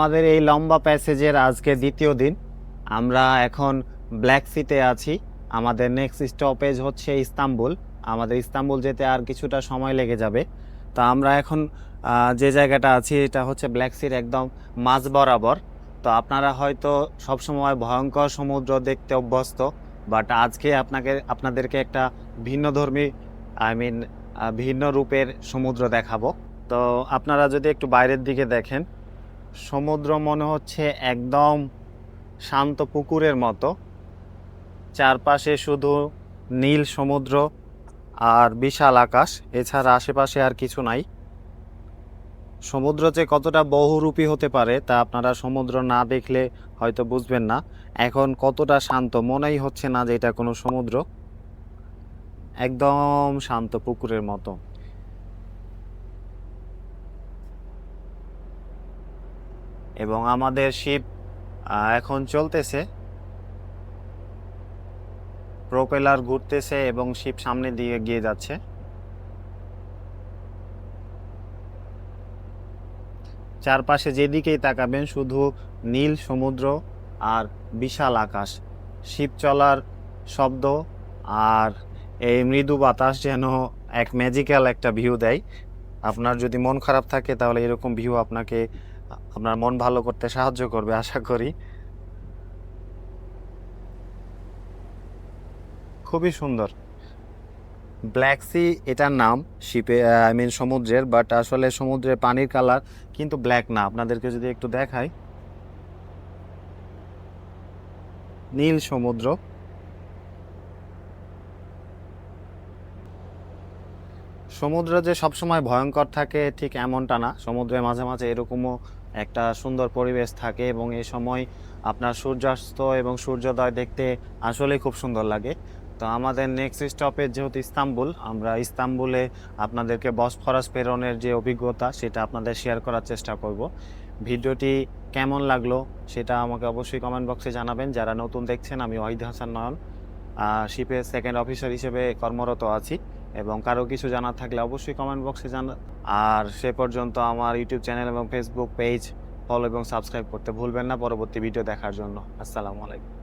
আমাদের এই লম্বা প্যাসেজের আজকে দ্বিতীয় দিন। আমরা এখন ব্ল্যাক সিতে আছি। আমাদের নেক্সট স্টপেজ হচ্ছে ইস্তাম্বুল। আমাদের ইস্তাম্বুল যেতে আর কিছুটা সময় লেগে যাবে। তো আমরা এখন যে জায়গাটা আছি, এটা হচ্ছে ব্ল্যাক সির একদম মাঝ বরাবর। তো আপনারা হয়তো সবসময় ভয়ঙ্কর সমুদ্র দেখতে অভ্যস্ত বাট আজকে আপনাকে, আপনাদেরকে একটা ভিন্ন ধর্মী আই মিন ভিন্ন রূপের সমুদ্র দেখাবো। তো আপনারা যদি একটু বাইরের দিকে দেখেন সমুদ্র মনে হচ্ছে একদম শান্ত পুকুরের মতো। চারপাশে শুধু নীল সমুদ্র আর বিশাল আকাশ, এছাড়া আশেপাশে আর কিছু নাই। সমুদ্র যে কতটা বহুরূপী হতে পারে তা আপনারা সমুদ্র না দেখলে হয়তো বুঝবেন না। এখন কতটা শান্ত মনেই হচ্ছে না যে এটা কোনো সমুদ্র। একদম শান্ত পুকুরের মতো। এবং আমাদের শিপ এখন চলতেছে। প্রোপেলার ঘুরতেছে এবং শিপ সামনে দিয়ে গিয়ে যাচ্ছে। চারপাশে যেদিকেই তাকাবেন, শুধু নীল সমুদ্র আর বিশাল আকাশ। শিপ চলার শব্দ আর এই মৃদু বাতাস যেন এক ম্যাজিক্যাল একটা ভিউ দেয়। আপনার যদি মন খারাপ থাকে, তাহলে এরকম ভিউ আপনাকে আপনার মন ভালো করতে সাহায্য করবে, আশা করি। খুবই সুন্দর। ব্ল্যাক সি এটার নাম শিপে আই মিন সমুদ্রের বাট আসলে সমুদ্রের পানির কালার কিন্তু ব্ল্যাক না। আপনাদেরকে যদি একটু দেখাই। নীল সমুদ্র। সমুদ্র যে সবসময় ভয়ঙ্কর থাকে ঠিক এমনটা না। সমুদ্রে মাঝে মাঝে এরকমও একটা সুন্দর পরিবেশ থাকে এবং এই সময় আপনার সূর্যাস্ত এবং সূর্যোদয় দেখতে আসলেই খুব সুন্দর লাগে। তো আমাদের নেক্সট স্টপেজ যেহেতু ইস্তাম্বুল, আমরা ইস্তাম্বুলে আপনাদেরকে বসফরাস প্রেরণের যে অভিজ্ঞতা সেটা আপনাদের শেয়ার করার চেষ্টা করব। ভিডিওটি কেমন লাগল সেটা আমাকে অবশ্যই কমেন্ট বক্সে জানাবেন। যারা নতুন দেখছেন, আমি ওয়াহিদ হাসান নয়ন শিপের সেকেন্ড অফিসার হিসেবে কর্মরত আছি। এবং কারও কিছু জানার থাকলে অবশ্যই কমেন্ট বক্সে জানা আর সে পর্যন্ত আমার ইউটিউব চ্যানেল এবং ফেসবুক পেজ ফলো এবং সাবস্ক্রাইব করতে ভুলবেন না। পরবর্তী ভিডিও দেখার জন্য। আসসালামু আলাইকুম।